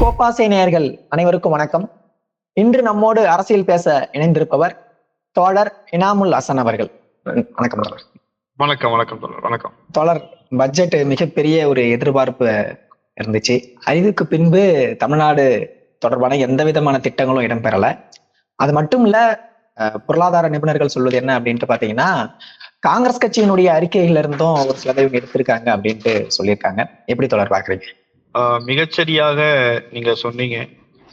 கோப்பாசை நேயர்கள் அனைவருக்கும் வணக்கம். இன்று நம்மோடு அரசியல் பேச இணைந்திருப்பவர் தோழர் இனாமுல் ஹசன் அவர்கள். வணக்கம் தோழர். வணக்கம் வணக்கம் தோழர் வணக்கம். தோழர் பட்ஜெட் மிகப்பெரிய ஒரு எதிர்பார்ப்பு இருந்துச்சு. இதுக்கு பின்பு தமிழ்நாடு தொடர்பான எந்த விதமான திட்டங்களும் இடம்பெறல. அது மட்டும் இல்ல பொருளாதார நிபுணர்கள் சொல்வது என்ன அப்படின்ட்டு பாத்தீங்கன்னா காங்கிரஸ் கட்சியினுடைய அறிக்கைகள் இருந்தும் ஒரு சிலதை இவங்க எடுத்திருக்காங்க அப்படின்ட்டு சொல்லியிருக்காங்க. எப்படி தொடர் பாக்குறீங்க ஆஹ் மிகச்சரியாக நீங்க சொன்னீங்க.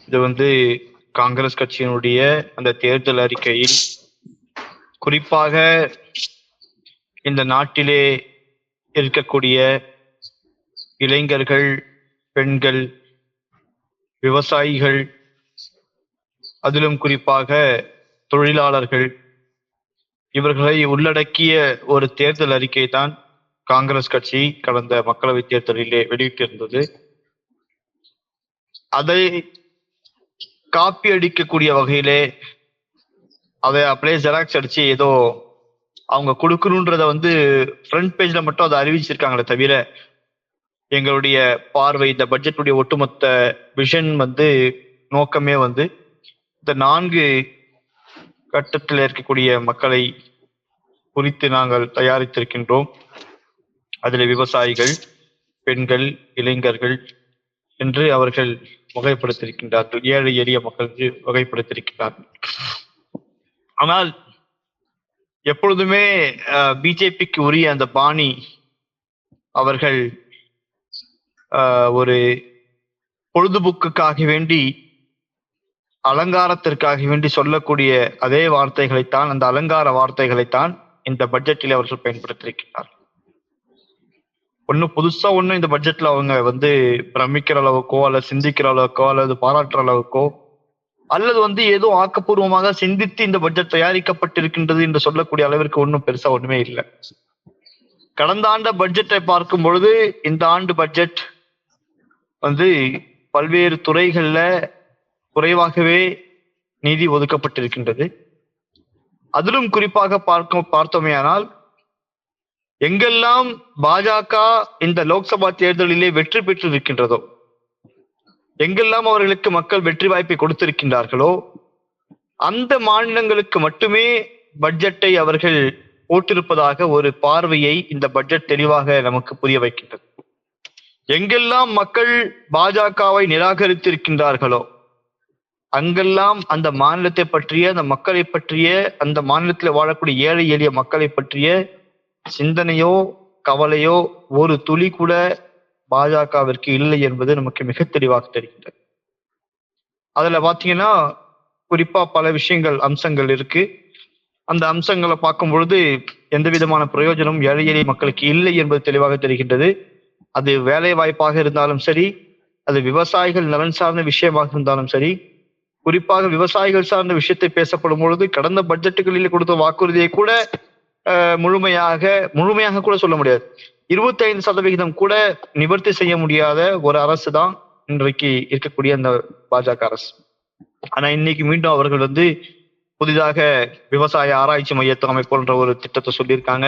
இது வந்து காங்கிரஸ் கட்சியினுடைய அந்த தேர்தல் அறிக்கையில் குறிப்பாக இந்த நாட்டிலே இருக்கக்கூடிய இளைஞர்கள் பெண்கள் விவசாயிகள் அதிலும் குறிப்பாக தொழிலாளர்கள் இவர்களை உள்ளடக்கிய ஒரு தேர்தல் அறிக்கை தான் காங்கிரஸ் கட்சி கடந்த மக்களவைத் தேர்தலிலே வெளியிட்டிருந்தது. அதை காப்பி அடிக்கக்கூடிய வகையிலே அதை அப்படியே ஜெராக்ஸ் அடிச்சு ஏதோ அவங்க கொடுக்கணுன்றத வந்து ஃப்ரண்ட் பேஜ்ல மட்டும் அதை அறிவிச்சிருக்காங்களே தவிர எங்களுடைய பார்வை இந்த பட்ஜெட்டுடைய ஒட்டுமொத்த விஷன் வந்து நோக்கமே வந்து இந்த நான்கு கட்டத்தில் இருக்கக்கூடிய மக்களை குறித்து நாங்கள் தயாரித்திருக்கின்றோம். அதில் விவசாயிகள் பெண்கள் இளைஞர்கள் என்று அவர்கள் வகைப்படுத்தியிருக்கின்றார்கள். ஏழை எளிய மக்கள் என்று வகைப்படுத்தியிருக்கிறார்கள் ஆனால் எப்பொழுதுமே பிஜேபிக்கு உரிய அந்த பாணி அவர்கள் ஆஹ், ஒரு பொழுதுபோக்குக்காக வேண்டி அலங்காரத்திற்காக வேண்டி சொல்லக்கூடிய அதே வார்த்தைகளைத்தான் அந்த அலங்கார வார்த்தைகளைத்தான் இந்த பட்ஜெட்டில் அவர்கள் பயன்படுத்தியிருக்கிறார் ஒண்ணு புதுசா ஒன்றும் இந்த பட்ஜெட்ல அவங்க வந்து பிரமிக்கிற அளவுக்கோ அல்லது சிந்திக்கிற அளவுக்கோ அல்லது பாராட்டுற அளவுக்கோ அல்லது வந்து ஏதோ ஆக்கப்பூர்வமாக சிந்தித்து இந்த பட்ஜெட் தயாரிக்கப்பட்டிருக்கின்றது என்று சொல்லக்கூடிய அளவிற்கு ஒன்றும் பெருசா ஒண்ணுமே இல்லை. கடந்த ஆண்ட பட்ஜெட்டை பார்க்கும் பொழுது இந்த ஆண்டு பட்ஜெட் வந்து பல்வேறு துறைகள்ல குறைவாகவே நிதி ஒதுக்கப்பட்டிருக்கின்றது. அதிலும் குறிப்பாக பார்க்க பார்த்தோமேயானால் எங்கெல்லாம் பாஜக இந்த லோக்சபா தேர்தலிலே வெற்றி பெற்றிருக்கின்றதோ எங்கெல்லாம் அவர்களுக்கு மக்கள் வெற்றி வாய்ப்பை கொடுத்திருக்கின்றார்களோ அந்த மாநிலங்களுக்கு மட்டுமே பட்ஜெட்டை அவர்கள் போட்டிருப்பதாக ஒரு பார்வையை இந்த பட்ஜெட் தெளிவாக நமக்கு புரிய வைக்கின்றது. எங்கெல்லாம் மக்கள் பாஜகவை நிராகரித்திருக்கின்றார்களோ அங்கெல்லாம் அந்த மாநிலத்தை பற்றிய அந்த மக்களை பற்றிய அந்த மாநிலத்தில் வாழக்கூடிய ஏழை எளிய மக்களை பற்றிய சிந்தனையோ கவலையோ ஒரு துளி கூட பாஜகவிற்கு இல்லை என்பது நமக்கு மிக தெளிவாக தெரிகின்றது. அதுல பாத்தீங்கன்னா குறிப்பா பல விஷயங்கள் அம்சங்கள் இருக்கு. அந்த அம்சங்களை பார்க்கும் பொழுது எந்த விதமான பிரயோஜனமும் ஏழை எளிய மக்களுக்கு இல்லை என்பது தெளிவாக தெரிகின்றது. அது வேலை வாய்ப்பாக இருந்தாலும் சரி அது விவசாயிகள் நலன் சார்ந்த விஷயமாக இருந்தாலும் சரி குறிப்பாக விவசாயிகள் சார்ந்த விஷயத்தை பேசப்படும் பொழுது கடந்த பட்ஜெட்டுகளில் கொடுத்த வாக்குறுதியை கூட முழுமையாக முழுமையாக கூட சொல்ல முடியாது. இருபத்தி ஐந்து சதவிகிதம் கூட நிவர்த்தி செய்ய முடியாத ஒரு அரசு தான் இன்றைக்கு இருக்கக்கூடிய அந்த பாஜக அரசு. ஆனா இன்னைக்கு மீண்டும் அவர்கள் வந்து புதிதாக விவசாய ஆராய்ச்சி மையத்தை அமைப்புன்ற ஒரு திட்டத்தை சொல்லியிருக்காங்க.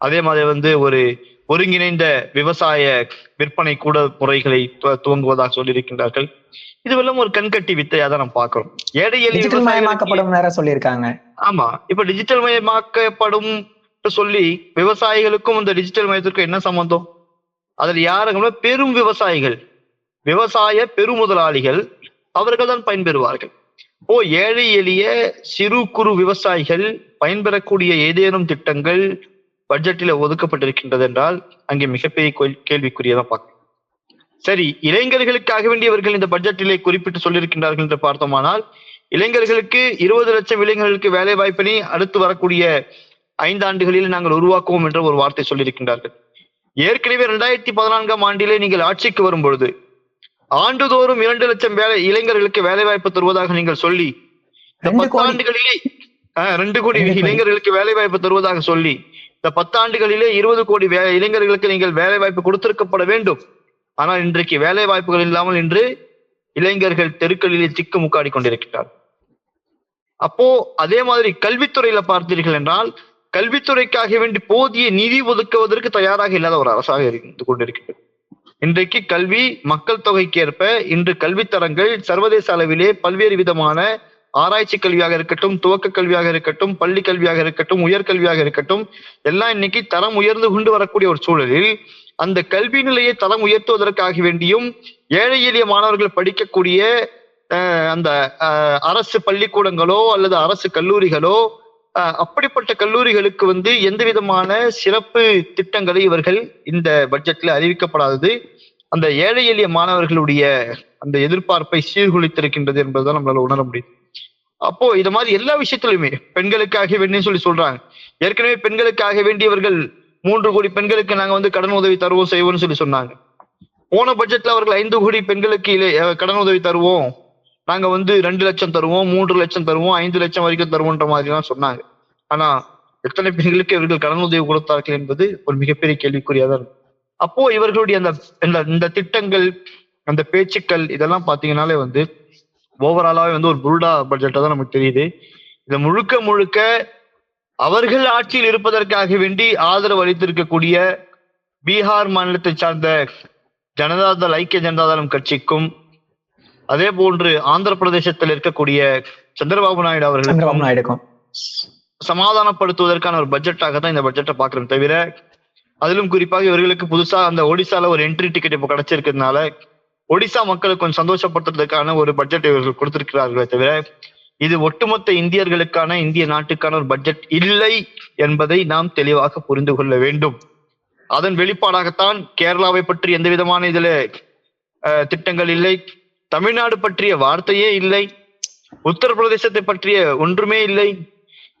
அதே மாதிரி வந்து ஒரு ஒருங்கிணைந்த விவசாய விற்பனை கூட முறைகளை துவங்குவதாக சொல்லியிருக்கின்றார்கள். இதுவெல்லாம் ஒரு கண்கட்டி வித்தையா தான் நம்ம பார்க்கிறோம். ஏழை எளிய டிஜிட்டல் விவசாயிகளுக்கு- மயமாக்கப்படும் வேற சொல்லியிருக்காங்க. ஆமா. இப்ப டிஜிட்டல் மயமாக்கப்படும் சொல்லி விவசாயிகளுக்கும் இந்த டிஜிட்டல் மயத்திற்கும் என்ன சம்பந்தம்? அதுல யாருங்கன்னா பெரும் விவசாயிகள். விவசாய பெருமுதலாளிகள் அவர்கள் தான் பயன்பெறுவார்கள். ஓ ஏழை எளிய சிறு குறு விவசாயிகள் பயன்பெறக்கூடிய ஏதேனும் திட்டங்கள் பட்ஜெட்டில் ஒதுக்கப்பட்டிருக்கின்றது என்றால் அங்கே மிகப்பெரிய கேள்- கேள்விக்குரியதான் பார்க்கணும் சரி இளைஞர்களுக்காக வேண்டியவர்கள் இந்த பட்ஜெட்டிலே குறிப்பிட்டு சொல்லியிருக்கின்றார்கள் என்று பார்த்தோமானால் இளைஞர்களுக்கு இருபது லட்சம் இளைஞர்களுக்கு வேலை வாய்ப்பினை அடுத்து வரக்கூடிய ஐந்தாண்டுகளில் நாங்கள் உருவாக்குவோம் என்ற ஒரு வார்த்தை சொல்லியிருக்கின்றார்கள். ஏற்கனவே இரண்டாயிரத்தி பதினான்காம் ஆண்டிலே நீங்கள் ஆட்சிக்கு வரும் பொழுது ஆண்டுதோறும் இரண்டு லட்சம் வேலை இளைஞர்களுக்கு வேலை வாய்ப்பு தருவதாக நீங்கள் சொல்லி இந்த பத்தாண்டுகளிலே ரெண்டு கோடி. இளைஞர்களுக்கு வேலை வாய்ப்பு தருவதாக சொல்லி இந்த பத்தாண்டுகளிலே இருபது கோடி வே- இளைஞர்களுக்கு நீங்கள் வேலை வாய்ப்பு கொடுத்திருக்கப்பட வேண்டும். ஆனால் இன்றைக்கு வேலை வாய்ப்புகள் இல்லாமல் இன்று இளைஞர்கள் தெருக்களிலே திக்கு முக்காடி கொண்டிருக்கிறார் அப்போ அதே மாதிரி கல்வித்துறையில பார்த்தீர்கள் என்றால் கல்வித்துறைக்காக வேண்டி போதிய நிதி ஒதுக்குவதற்கு தயாராக இல்லாத ஒரு அரசாக இருந்து கொண்டிருக்கிறது. இன்றைக்கு கல்வி மக்கள் தொகைக்கு ஏற்ப இன்று கல்வித்தரங்கள் சர்வதேச அளவிலே பல்வேறு விதமான ஆராய்ச்சி கல்வியாக இருக்கட்டும் துவக்க கல்வியாக இருக்கட்டும் பள்ளி கல்வியாக இருக்கட்டும் உயர்கல்வியாக இருக்கட்டும் எல்லாம் இன்னைக்கு தரம் உயர்ந்து கொண்டு வரக்கூடிய ஒரு சூழலில் அந்த கல்வி நிலையை தரம் உயர்த்துவதற்காக வேண்டியும் ஏழை எளிய மாணவர்கள் படிக்கக்கூடிய அந்த அரசு பள்ளிக்கூடங்களோ அல்லது அரசு கல்லூரிகளோ அப்படிப்பட்ட கல்லூரிகளுக்கு வந்து எந்த விதமான சிறப்பு திட்டங்களை இவர்கள் இந்த பட்ஜெட்ல அறிவிக்கப்படாதது. அந்த ஏழை எளிய மாணவர்களுடைய அந்த எதிர்பார்ப்பை சீர்குலைத்திருக்கின்றது என்பதுதான் நம்மளால உணர முடியும். அப்போ இது மாதிரி எல்லா விஷயத்திலுமே பெண்களுக்காக வேண்டும் சொல்லி சொல்றாங்க. ஏற்கனவே பெண்களுக்காக வேண்டியவர்கள் மூன்று கோடி பெண்களுக்கு நாங்க வந்து கடன் உதவி தருவோம் செய்வோம்னு சொல்லி சொன்னாங்க. போன பட்ஜெட்ல அவர்கள் ஐந்து கோடி பெண்களுக்கு கடன் உதவி தருவோம். நாங்க வந்து ரெண்டு லட்சம் தருவோம் மூன்று லட்சம் தருவோம் ஐந்து லட்சம் வரைக்கும் தருவோன்ற மாதிரி எல்லாம் சொன்னாங்க. ஆனா எத்தனை பெண்களுக்கு இவர்கள் கடன் உதவி கொடுத்தார்கள் என்பது ஒரு மிகப்பெரிய கேள்விக்குறியாதான் தான் அப்போ இவர்களுடைய அந்த இந்த திட்டங்கள் அந்த பேச்சுக்கள் இதெல்லாம் பாத்தீங்கன்னாலே வந்து ஓவராலாவே வந்து ஒரு புருடா பட்ஜெட்டா தான் நமக்கு தெரியுது. இது முழுக்க முழுக்க அவர்கள் ஆட்சியில் இருப்பதற்காக வேண்டி ஆதரவு அளித்திருக்கக்கூடிய பீகார் மாநிலத்தை சார்ந்த ஜனதாதள் ஐக்கிய ஜனதாதளம் கட்சிக்கும் அதே போன்று ஆந்திர பிரதேசத்தில் இருக்கக்கூடிய சந்திரபாபு நாயுடு அவர்களுக்கும் நாயுடுக்கும். சமாதானப்படுத்துவதற்கான ஒரு பட்ஜெட்டாக தான் இந்த பட்ஜெட்டை பாக்குறோம் தவிர அதிலும் குறிப்பாக இவர்களுக்கு புதுசா அந்த ஒடிசால ஒரு என்ட்ரி டிக்கெட் இப்போ கிடைச்சிருக்கிறதுனால ஒடிசா மக்களுக்கு கொஞ்சம் சந்தோஷப்படுத்துறதுக்கான ஒரு பட்ஜெட் இவர்கள் கொடுத்திருக்கிறார்களே தவிர இது ஒட்டுமொத்த இந்தியர்களுக்கான இந்திய நாட்டுக்கான ஒரு பட்ஜெட் இல்லை என்பதை நாம் தெளிவாக புரிந்து கொள்ள வேண்டும். அதன் வெளிப்பாடாகத்தான் கேரளாவை பற்றி எந்த விதமான இதுல அஹ், திட்டங்கள் இல்லை தமிழ்நாடு பற்றிய வார்த்தையே இல்லை உத்தரப்பிரதேசத்தை பற்றிய ஒன்றுமே இல்லை.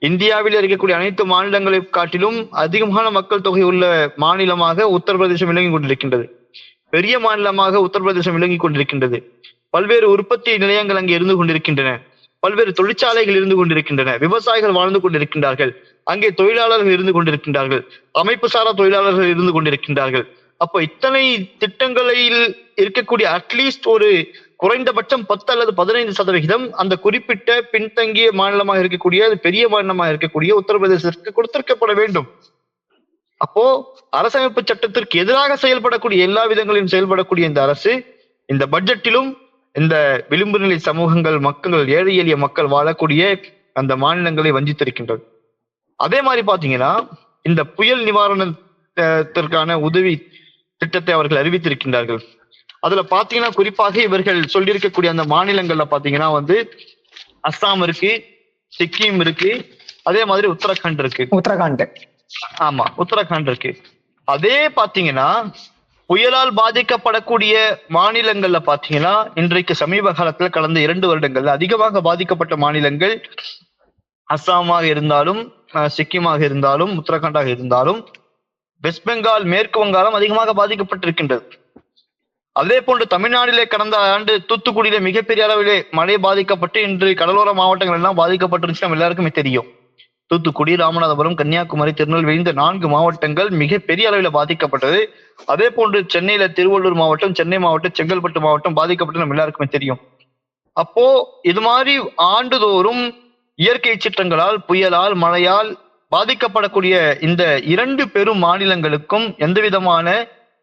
இந்தியாவில் இருக்கக்கூடிய அனைத்து மாநிலங்களை காட்டிலும் அதிகமான மக்கள் தொகை உள்ள மாநிலமாக உத்தரப்பிரதேசம் விளங்கி கொண்டிருக்கின்றது. பெரிய மாநிலமாக உத்தரப்பிரதேசம் விளங்கி கொண்டிருக்கின்றது. பல்வேறு உற்பத்தி நிலையங்கள் அங்கே இருந்து கொண்டிருக்கின்றன. பல்வேறு தொழிற்சாலைகள் இருந்து கொண்டிருக்கின்றன. விவசாயிகள் வாழ்ந்து கொண்டிருக்கின்றார்கள். அங்கே தொழிலாளர்கள் இருந்து கொண்டிருக்கின்றார்கள். அமைப்பு சாரா தொழிலாளர்கள் இருந்து கொண்டிருக்கின்றார்கள். அப்போ இத்தனை திட்டங்களில் இருக்கக்கூடிய அட்லீஸ்ட் ஒரு குறைந்தபட்சம் பத்து அல்லது பதினைந்து சதவிகிதம் அந்த குறிப்பிட்ட பின்தங்கிய மாநிலமாக இருக்கக்கூடிய பெரிய மாநிலமாக இருக்கக்கூடிய உத்தரப்பிரதேசத்திற்கு கொடுத்திருக்கப்பட வேண்டும். அப்போ அரசமைப்பு சட்டத்திற்கு எதிராக செயல்படக்கூடிய எல்லா விதங்களிலும் செயல்படக்கூடிய இந்த அரசு இந்த பட்ஜெட்டிலும் இந்த விளிம்பு நிலை சமூகங்கள் மக்கள் ஏழை எளிய மக்கள் வாழக்கூடிய அந்த மாநிலங்களை வஞ்சித்திருக்கின்றது. அதே மாதிரி பாத்தீங்கன்னா இந்த புயல் நிவாரணத்திற்கான உதவி திட்டத்தை அவர்கள் அறிவித்திருக்கின்றார்கள். அதுல பாத்தீங்கன்னா குறிப்பாக இவர்கள் சொல்லியிருக்கக்கூடிய அந்த மாநிலங்கள்ல பாத்தீங்கன்னா வந்து அஸ்ஸாம் இருக்கு சிக்கிம் இருக்கு அதே மாதிரி உத்தரகாண்ட் இருக்கு. உத்தரகாண்ட். ஆமா உத்தரகாண்ட் இருக்கு. அதே பாத்தீங்கன்னா புயலால் பாதிக்கப்படக்கூடிய மாநிலங்கள்ல பாத்தீங்கன்னா இன்றைக்கு சமீப காலத்துல கடந்த இரண்டு வருடங்கள்ல அதிகமாக பாதிக்கப்பட்ட மாநிலங்கள் அஸ்ஸாமாக இருந்தாலும் அஹ், சிக்கிமாக இருந்தாலும் உத்தரகாண்டாக இருந்தாலும் வெஸ்ட் பெங்கால் மேற்கு வங்காளம் அதிகமாக பாதிக்கப்பட்டிருக்கின்றது. அதே போன்று தமிழ்நாட்டிலே கடந்த ஆண்டு தூத்துக்குடியில மிகப்பெரிய அளவிலே மழை பாதிக்கப்பட்டு இன்று கடலோர மாவட்டங்கள் எல்லாம் பாதிக்கப்பட்டிருந்துச்சு நம்ம எல்லாருக்குமே தெரியும். தூத்துக்குடி ராமநாதபுரம் கன்னியாகுமரி திருநெல்வேலி இந்த நான்கு மாவட்டங்கள் மிகப்பெரிய அளவில் பாதிக்கப்பட்டது. அதே போன்று சென்னையில திருவள்ளூர் மாவட்டம் சென்னை மாவட்டம் செங்கல்பட்டு மாவட்டம் பாதிக்கப்பட்டு நம்ம எல்லாருக்குமே தெரியும். அப்போ இது மாதிரி ஆண்டுதோறும் இயற்கை சீற்றங்களால் புயலால் மழையால் பாதிக்கப்படக்கூடிய இந்த இரண்டு பெரும் மாநிலங்களுக்கும் எந்த விதமான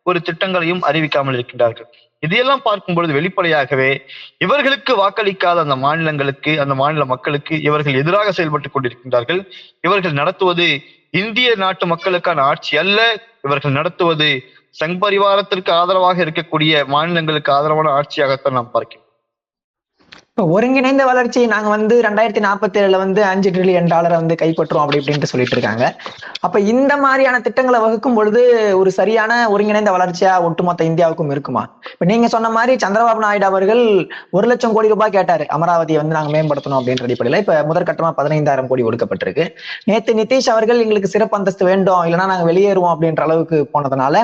ஒரு திட்டங்களையும் அறிவிக்காமல் இருக்கின்றார்கள். இதையெல்லாம் பார்க்கும் பொழுது வெளிப்படையாகவே இவர்களுக்கு வாக்களிக்காத அந்த மாநிலங்களுக்கு அந்த மாநில மக்களுக்கு இவர்கள் எதிராக செயல்பட்டுக் கொண்டிருக்கின்றார்கள். இவர்கள் நடத்துவது இந்திய நாட்டு மக்களுக்கான ஆட்சி அல்ல. இவர்கள் நடத்துவது சங் பரிவாரத்திற்கு ஆதரவாக இருக்கக்கூடிய மாநிலங்களுக்கு ஆதரவான ஆட்சியாகத்தான் நாம் பார்க்கிறோம் இப்ப ஒருங்கிணைந்த வளர்ச்சி நாங்க வந்து ரெண்டாயிரத்தி நாற்பத்தி ஏழுல வந்து அஞ்சு ட்ரில்லியன் டாலரை வந்து கைப்பற்றுவோம் அப்படி இப்படின்ட்டு சொல்லிட்டு இருக்காங்க. அப்ப இந்த மாதிரியான திட்டங்களை வகுக்கும் பொழுது ஒரு சரியான ஒருங்கிணைந்த வளர்ச்சியா ஒட்டுமொத்த இந்தியாவுக்கும் இருக்குமா? இப்ப நீங்க சொன்ன மாதிரி சந்திரபாபு நாயுடு அவர்கள் ஒரு லட்சம் கோடி ரூபாய் கேட்டாரு. அமராவதியை வந்து நாங்க மேம்படுத்தணும் அப்படின்ற அடிப்படையில இப்ப முதற்கட்டமா பதினைந்தாயிரம் கோடி ஒடுக்கப்பட்டிருக்கு நேத்து நிதிஷ் அவர்கள் எங்களுக்கு சிறப்பு அந்தஸ்து வேண்டும். இல்லைன்னா நாங்க வெளியேறுவோம் அப்படின்ற அளவுக்கு போனதுனால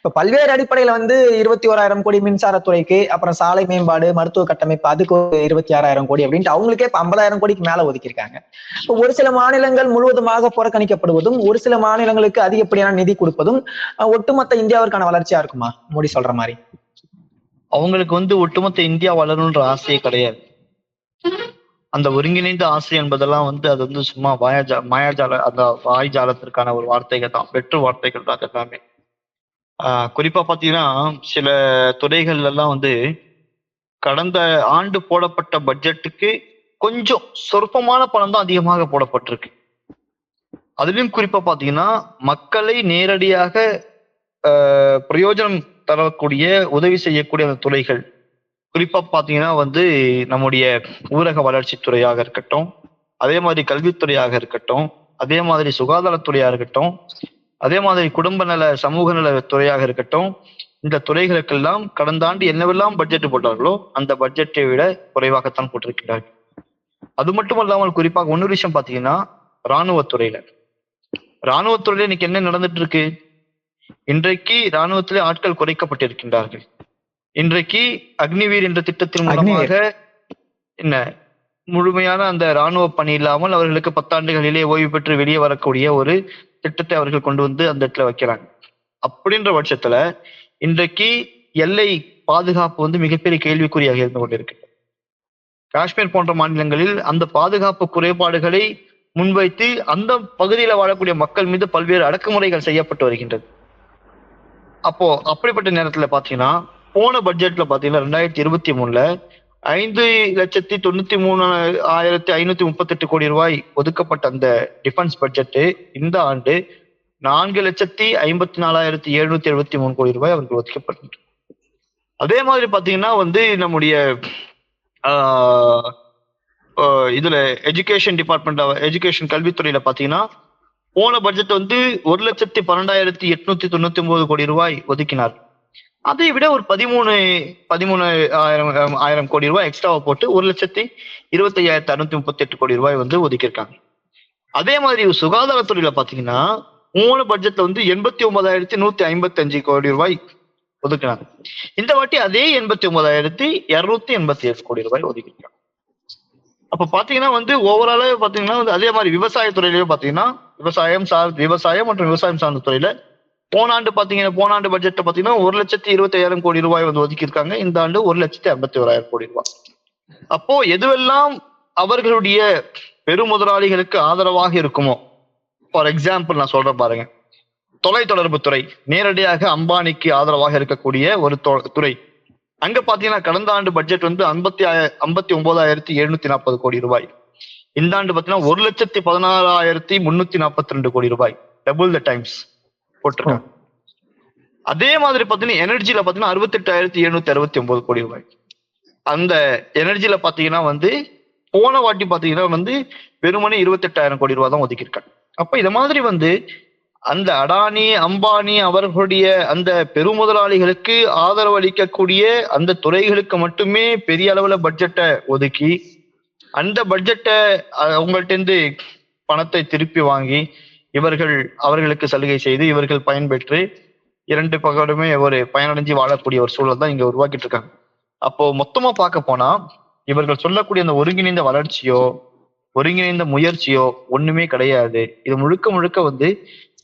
இப்ப பல்வேறு அடிப்படையில வந்து இருபத்தி ஓராயிரம் கோடி மின்சாரத்துறைக்கு அப்புறம் சாலை மேம்பாடு மருத்துவ கட்டமைப்பு அதுக்கு இருபத்தி ஆறாயிரம் கோடி அப்படின்ட்டு அவங்களுக்கே இப்ப ஐம்பதாயிரம் கோடிக்கு மேல ஒதுக்கியிருக்காங்க. இப்ப ஒரு சில மாநிலங்கள் முழுவதுமாக புறக்கணிக்கப்படுவதும் ஒரு சில மாநிலங்களுக்கு அதிகப்படியான நிதி கொடுப்பதும் ஒட்டுமொத்த இந்தியாவிற்கான வளர்ச்சியா இருக்குமா? மோடி சொல்ற மாதிரி. அவங்களுக்கு வந்து ஒட்டுமொத்த இந்தியா வளரணுன்ற ஆசையே கிடையாது. அந்த ஒருங்கிணைந்த ஆசை என்பதெல்லாம் வந்து அது வந்து சும்மா மாயாஜா மாயாஜால அந்த வாய்ஜாலத்திற்கான ஒரு வார்த்தைகள் தான். வெற்று வார்த்தைகள் தான் அது எல்லாமே. ஆஹ் குறிப்பா பாத்தீங்கன்னா சில துறைகள்ல எல்லாம் வந்து கடந்த ஆண்டு போடப்பட்ட பட்ஜெட்டுக்கு கொஞ்சம் சொற்பமான பணம் தான் அதிகமாக போடப்பட்டிருக்கு. அதுலயும் குறிப்பா பாத்தீங்கன்னா மக்களை நேரடியாக ஆஹ், பிரயோஜனம் தரக்கூடிய உதவி செய்யக்கூடிய அந்த துறைகள். குறிப்பா பாத்தீங்கன்னா வந்து நம்முடைய ஊரக வளர்ச்சித்துறையாக இருக்கட்டும் அதே மாதிரி கல்வித்துறையாக இருக்கட்டும் அதே மாதிரி சுகாதாரத்துறையாக இருக்கட்டும் அதே மாதிரி குடும்ப நல சமூக நல துறையாக இருக்கட்டும் இந்த துறைகளுக்கெல்லாம் கடந்த ஆண்டு என்னவெல்லாம் பட்ஜெட் போட்டார்களோ அந்த பட்ஜெட்டை விட குறைவாகத்தான் போட்டிருக்கிறார்கள். அது மட்டும் இல்லாமல் குறிப்பாக இன்னொரு விஷயம் பாத்தீங்கன்னா ராணுவத்துறையில ராணுவத்துறையில இன்னைக்கு என்ன நடந்துட்டு இருக்கு இன்றைக்கு ராணுவத்திலே ஆட்கள் குறைக்கப்பட்டிருக்கின்றார்கள். இன்றைக்கு அக்னிவீர் என்ற திட்டத்தின் மூலமாக என்ன முழுமையான அந்த ராணுவ பணி இல்லாமல் அவர்களுக்கு பத்தாண்டுகளிலே ஓய்வு பெற்று வெளியே வரக்கூடிய ஒரு திட்டத்தை அவர்கள் கொண்டு வந்து அந்த இடத்துல வைக்கிறாங்க. அப்படின்ற பட்சத்துல இன்றைக்கு எல்லை பாதுகாப்பு வந்து மிகப்பெரிய கேள்விக்குறியாக இருந்து கொண்டிருக்கு. காஷ்மீர் போன்ற மாநிலங்களில் அந்த பாதுகாப்பு குறைபாடுகளை முன்வைத்து அந்த பகுதியில் வாழக்கூடிய மக்கள் மீது பல்வேறு அடக்குமுறைகள் செய்யப்பட்டு வருகின்றது. அப்போ அப்படிப்பட்ட நேரத்தில் பார்த்தீங்கன்னா போன பட்ஜெட்ல பார்த்தீங்கன்னா ரெண்டாயிரத்தி இருபத்தி மூணுல ஐந்து லட்சத்தி தொண்ணூத்தி மூணு ஆயிரத்தி ஐநூத்தி முப்பத்தெட்டு கோடி ரூபாய் ஒதுக்கப்பட்ட அந்த டிஃபென்ஸ் பட்ஜெட்டு இந்த ஆண்டு நான்கு லட்சத்தி ஐம்பத்தி நாலாயிரத்தி எழுநூத்தி எழுபத்தி மூணு கோடி ரூபாய் அவருக்கு ஒதுக்கப்பட்டது அதே மாதிரி பாத்தீங்கன்னா வந்து நம்முடைய இதுல எஜுகேஷன் டிபார்ட்மெண்ட் எஜுகேஷன் கல்வித்துறையில பாத்தீங்கன்னா போன பட்ஜெட் வந்து ஒரு லட்சத்தி பன்னெண்டாயிரத்தி எட்நூத்தி தொண்ணூத்தி ஒன்பது கோடி ரூபாய் ஒதுக்கினார். அதை விட ஒரு பதிமூணு பதிமூணு ஆயிரம் ஆயிரம் கோடி ரூபாய் எக்ஸ்ட்ராவை போட்டு ஒரு லட்சத்தி இருபத்தி ஐயாயிரத்தி அறுநூத்தி முப்பத்தி எட்டு கோடி ரூபாய் வந்து ஒதுக்கியிருக்காங்க. அதே மாதிரி சுகாதாரத்துறையில பாத்தீங்கன்னா மூணு பட்ஜெட்ல வந்து எண்பத்தி ஒன்பதாயிரத்தி நூத்தி ஐம்பத்தி அஞ்சு கோடி ரூபாய் ஒதுக்கினாங்க இந்த வாட்டி அதே எண்பத்தி ஒன்பதாயிரத்தி இருநூத்தி எண்பத்தி ஏழு கோடி ரூபாய் ஒதுக்கிருக்காங்க அப்ப பாத்தீங்கன்னா வந்து ஓவராலாவே பாத்தீங்கன்னா வந்து அதே மாதிரி விவசாயத்துறையிலயும் பாத்தீங்கன்னா விவசாயம் சார் விவசாயம் மற்றும் விவசாயம் சார்ந்த துறையில போன ஆண்டு பாத்தீங்கன்னா போன ஆண்டு பட்ஜெட்ல பாத்தீங்கன்னா ஒரு லட்சத்தி இருபத்தி ஐயாயிரம் கோடி ரூபாய் வந்து ஒதுக்கியிருக்காங்க. இந்த ஆண்டு ஒரு லட்சத்தி ஐம்பத்தி ஓராயிரம் கோடி ரூபாய். அப்போ எதுவெல்லாம் அவர்களுடைய பெருமுதலாளிகளுக்கு ஆதரவாக இருக்குமோ ஃபார் எக்ஸாம்பிள் நான் சொல்றேன் பாருங்க. தொலைத்தொடர்பு துறை நேரடியாக அம்பானிக்கு ஆதரவாக இருக்கக்கூடிய ஒரு தொ- துறை. அங்க பாத்தீங்கன்னா கடந்த ஆண்டு பட்ஜெட் வந்து ஐம்பத்தி ஐம்பத்தி ஒன்பதாயிரத்தி எழுநூத்தி நாற்பது கோடி ரூபாய். இந்த ஆண்டு பாத்தீங்கன்னா ஒரு லட்சத்தி பதினாறாயிரத்தி முன்னூத்தி நாற்பத்தி ரெண்டு கோடி ரூபாய். டபுள் த டைம்ஸ் போட்டிருக்காங்க. அதே மாதிரி பாத்தீங்கன்னா எனர்ஜில பாத்தீங்கன்னா அறுபத்தெட்டாயிரத்தி எழுநூத்தி அறுபத்தி ஒன்பது கோடி ரூபாய். அந்த எனர்ஜில பாத்தீங்கன்னா வந்து போன வாட்டி பாத்தீங்கன்னா வந்து வெறுமனே இருபத்தெட்டாயிரம் கோடி ரூபாய் தான் ஒதுக்கியிருக்காங்க. அப்ப இத மாதிரி வந்து அந்த அடானி அம்பானி அவர்களுடைய அந்த பெருமுதலாளிகளுக்கு ஆதரவு அளிக்கக்கூடிய அந்த துறைகளுக்கு மட்டுமே பெரிய அளவுல பட்ஜெட்டை ஒதுக்கி அந்த பட்ஜெட்டை அவங்கள்ட்ட இருந்து பணத்தை திருப்பி வாங்கி இவர்கள் அவர்களுக்கு சலுகை செய்து இவர்கள் பயன்பெற்று இரண்டு பக்கமே ஒரு பயனடைஞ்சு வாழக்கூடிய ஒரு சூழல் தான் இங்க உருவாக்கிட்டு இருக்காங்க. அப்போ மொத்தமா பார்க்க போனா இவர்கள் சொல்லக்கூடிய அந்த ஒருங்கிணைந்த வளர்ச்சியோ ஒருங்கிணைந்த முயற்சியோ ஒண்ணுமே கிடையாது. இது முழுக்க முழுக்க வந்து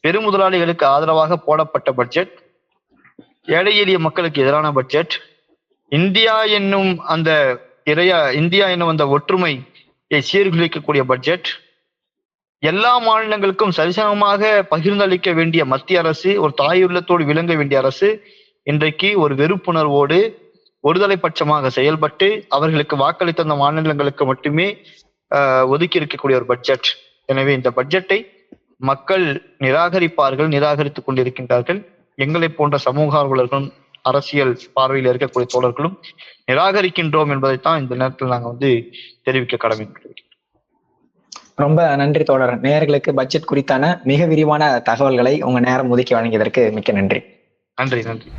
பெருமுதலாளிகளுக்கு ஆதரவாக போடப்பட்ட பட்ஜெட் ஏழை எளிய மக்களுக்கு எதிரான பட்ஜெட் இந்தியா என்னும் அந்த இறையா இந்தியா என்னும் அந்த ஒற்றுமையை சீர்குலைக்கக்கூடிய பட்ஜெட் எல்லா மாநிலங்களுக்கும் சரிசமமாக பகிர்ந்தளிக்க வேண்டிய மத்திய அரசு ஒரு தாயுள்ளத்தோடு விளங்க வேண்டிய அரசு இன்றைக்கு ஒரு வெறுப்புணர்வோடு ஒருதலை பட்சமாக செயல்பட்டு அவர்களுக்கு வாக்களித்த அந்த மாநிலங்களுக்கு மட்டுமே ஒதுக்கி இருக்கக்கூடிய ஒரு பட்ஜெட் எனவே இந்த பட்ஜெட்டை மக்கள் நிராகரிப்பார்கள் நிராகரித்துக் கொண்டிருக்கின்றார்கள். எங்களை போன்ற சமூக ஆர்வலர்களும் அரசியல் பார்வையில் இருக்கக்கூடிய தோழர்களும் நிராகரிக்கின்றோம் என்பதைத்தான் இந்த நேரத்தில் நாங்க வந்து தெரிவிக்க கடமைப்பட்டிருக்கிறோம். ரொம்ப நன்றி தோழர். நேயர்களுக்கு பட்ஜெட் குறித்தான மிக விரிவான தகவல்களை உங்க நேரம் ஒதுக்கி வழங்கியதற்கு மிக்க நன்றி. நன்றி நன்றி.